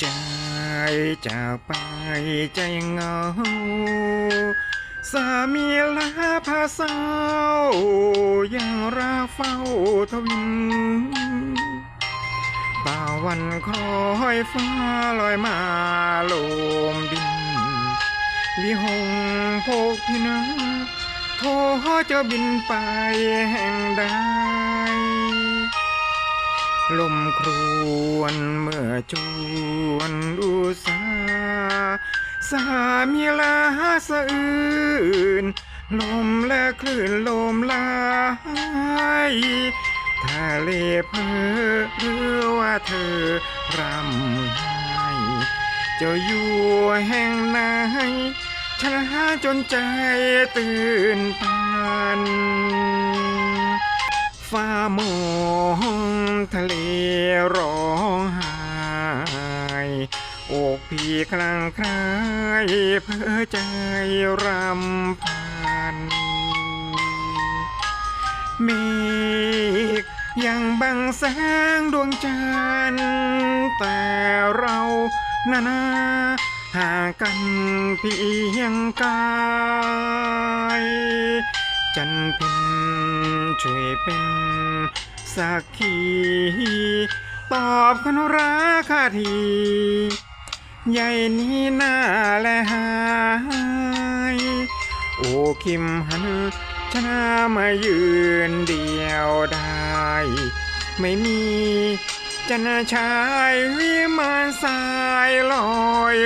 ใจากไปใจเหงา สามีลาพาเศร้ายังราเฝ้าทวินป่าวันคอยฟ้าลอยมาลมบิน วิหงโพกพินาโทจะบินไปแห่งใด ลมครวนเมื่อจวนอุสา สามีลาสะอื่น ลมและคลื่นลมลายทะเลเพอหรือว่าเธอรำไห้จะอยู่แห่งไหนช้าจนใจตื่นตัน ฟ้ามองทะเลร้องไห้อกพี่คลางคลายเพ้อใจรำพันเมฆยังบังแสงดวงจันทร์แต่เรานานาห่างกันเพียงกาย เป็นสักขีตอบคนรักข้าทีใหญ่นี้หน้าและหาย โอ้คิมหันชนะมายืนเดียวได้ ไม่มีจันชายวิมานสายลอย